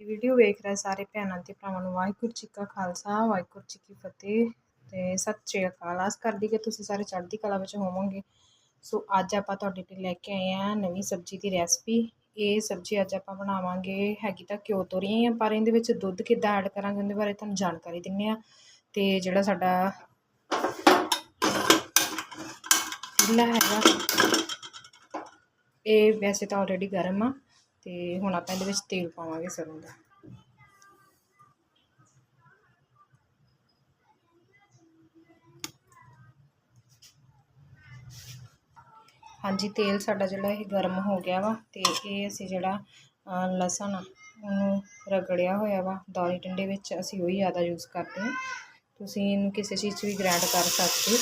Video ਵੇਖ ਰਹੇ ਸਾਰੇ ਭੈਣਾਂ ਤੇ ਭਰਾਵਾਂ ਨੂੰ, ਵਾਹਿਗੁਰੂ ਜੀ ਕਾ ਖਾਲਸਾ, ਵਾਹਿਗੁਰੂ ਜੀ ਕੀ ਫਤਿਹ ਤੇ ਸਤਿ ਸ਼੍ਰੀ ਅਕਾਲ। ਆਸ ਕਰਦੀ ਕਿ ਤੁਸੀਂ ਸਾਰੇ ਚੜ੍ਹਦੀ ਕਲਾ ਵਿੱਚ ਹੋਵੋਗੇ। ਸੋ ਅੱਜ ਆਪਾਂ ਤੁਹਾਡੇ ਲਈ ਲੈ ਕੇ ਆਏ ਆ ਨਵੀਂ ਸਬਜ਼ੀ ਦੀ ਰੈਸਪੀ ਇਹ ਸਬਜ਼ੀ ਅੱਜ ਆਪਾਂ ਬਣਾਵਾਂਗੇ, ਹੈਗੀ ਤਾਂ ਘਿਓ ਤੋਰੀ ਆ, ਪਰ ਇਹਦੇ ਵਿੱਚ ਦੁੱਧ ਕਿੱਦਾਂ ਐਡ ਕਰਾਂਗੇ ਉਹਦੇ ਬਾਰੇ ਤੁਹਾਨੂੰ ਜਾਣਕਾਰੀ ਦਿੰਨੇ ਆ ਤੇ ਜਿਹੜਾ ਸਾਡਾ ਚੁੱਲ੍ਹਾ ਹੈਗਾ, ਇਹ ਵੈਸੇ ਤਾਂ ਆਲਰੇਡੀ ਗਰਮ ਆ। ਤੇ ਹੁਣ ਆਪਾਂ ਇਹਦੇ ਵਿੱਚ ਤੇਲ ਪਾਵਾਂਗੇ ਸਰੋਂ ਦਾ। ਹਾਂਜੀ, ਤੇਲ ਸਾਡਾ ਜਿਹੜਾ ਇਹ ਗਰਮ ਹੋ ਗਿਆ ਵਾ ਤੇ ਇਹ ਅਸੀਂ ਜਿਹੜਾ ਲਸਣ ਉਹਨੂੰ ਰਗੜਿਆ ਹੋਇਆ ਵਾ ਦੌਰੀ ਡੰਡੇ ਵਿੱਚ ਅਸੀਂ ਉਹੀ ਜ਼ਿਆਦਾ ਯੂਜ਼ ਕਰਦੇ ਹਾਂ। ਤੁਸੀਂ ਇਹਨੂੰ ਕਿਸੇ ਚੀਜ਼ 'ਚ ਵੀ ਗ੍ਰੈਂਡ ਕਰ ਸਕਦੇ ਹੋ।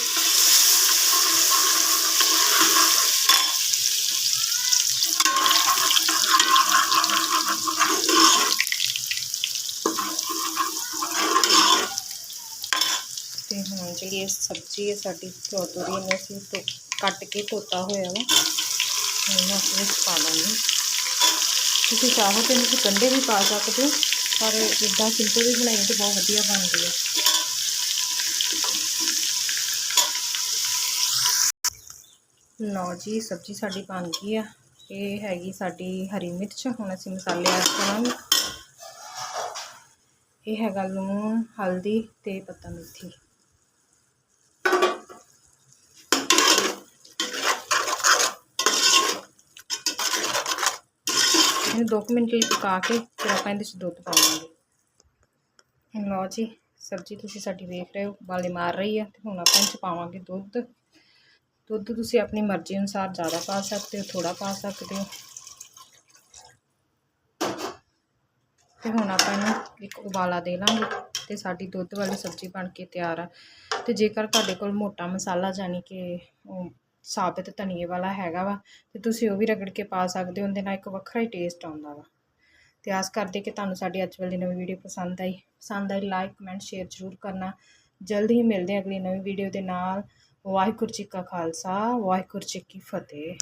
ਤੇ ਹੁਣ ਜਿਹੜੀ ਇਹ ਸਬਜ਼ੀ ਹੈ ਸਾਡੀ ਘਿਓ ਤੋਰੀ ਅਸੀਂ ਧੋ ਕੱਟ ਕੇ ਧੋਤਾ ਹੋਇਆ ਵਾ। ਇਹਨੂੰ ਆਪਣੇ ਵਿੱਚ ਪਾ ਦਾਂਗੇ। ਤੁਸੀਂ ਚਾਹੋ ਤੇ ਇਹਨੂੰ ਕੰਡੇ ਵੀ ਪਾ ਸਕਦੇ ਹੋ, ਪਰ ਇਦਾਂ ਸਿੰਪਲ ਵੀ ਬਣਾਈ ਤਾਂ ਬਹੁਤ ਵਧੀਆ ਬਣਦੀ ਹੈ। ਲਓ ਜੀ ਸਬਜ਼ੀ ਸਾਡੀ ਬਣ ਗਈ ਆ। ਇਹ ਹੈਗੀ ਸਾਡੀ ਹਰੀ ਮਿਰਚ, ਹੁਣ ਅਸੀਂ ਮਸਾਲੇ ਐਡ ਕਰਾਂਗੇ। ਇਹ ਹੈਗਾ ਲੂਣ, ਹਲਦੀ ਤੇ ਪੱਤਾ ਮੇਥੀ। ਇਹਨੂੰ 2 ਮਿੰਟ ਲਈ ਪਕਾ ਕੇ ਫਿਰ ਆਪਾਂ ਇਹਦੇ ਵਿੱਚ ਦੁੱਧ ਪਾਵਾਂਗੇ। ਲਓ ਜੀ, ਸਬਜ਼ੀ ਤੁਸੀਂ ਸਾਡੀ ਵੇਖ ਰਹੇ ਹੋ, ਬਾਲੇ ਮਾਰ ਰਹੀ ਆ ਤੇ ਹੁਣ ਆਪਾਂ ਇਹ 'ਚ ਪਾਵਾਂਗੇ ਦੁੱਧ। ਦੁੱਧ ਤੁਸੀਂ ਆਪਣੀ ਮਰਜ਼ੀ ਅਨੁਸਾਰ ਜ਼ਿਆਦਾ ਪਾ ਸਕਦੇ ਹੋ ਥੋੜਾ ਪਾ ਸਕਦੇ ਹੋ। ਤੇ ਹੁਣ ਆਪਾਂ ਇਹਨੂੰ ਇੱਕ ਉਬਾਲਾ ਦੇ ਲਾਂਗੇ ਤੇ ਸਾਡੀ ਦੁੱਧ ਵਾਲੀ ਸਬਜ਼ੀ ਬਣ ਕੇ ਤਿਆਰ ਆ। ਤੇ ਜੇਕਰ ਤੁਹਾਡੇ ਕੋਲ ਮੋਟਾ ਮਸਾਲਾ ਜਾਨੀ ਕਿ ਸਾਬਤ ਧਨੀਏ ਵਾਲਾ ਹੈਗਾ ਵਾ ਤੇ ਤੁਸੀਂ ਉਹ ਵੀ ਰਗੜ ਕੇ ਪਾ ਸਕਦੇ ਹੋ, ਉਹਦੇ ਨਾਲ ਇੱਕ ਵੱਖਰਾ ਹੀ ਟੇਸਟ ਆਉਂਦਾ ਵਾ। ਤੇ ਆਸ ਕਰਦੇ ਕਿ ਤੁਹਾਨੂੰ ਸਾਡੀ ਅੱਜ ਵਾਲੀ ਨਵੀਂ ਵੀਡੀਓ ਪਸੰਦ ਆਈ। ਪਸੰਦ ਆਈ ਲਾਈਕ ਕਮੈਂਟ ਸ਼ੇਅਰ ਜ਼ਰੂਰ ਕਰਨਾ। ਜਲਦੀ ਹੀ ਮਿਲਦੇ ਹਾਂ ਅਗਲੀ ਨਵੀਂ ਵੀਡੀਓ ਦੇ ਨਾਲ। ਵਾਹਿਗੁਰੂ ਜੀ ਕਾ ਖਾਲਸਾ, ਵਾਹਿਗੁਰੂ ਜੀ ਕੀ ਫਤਿਹ।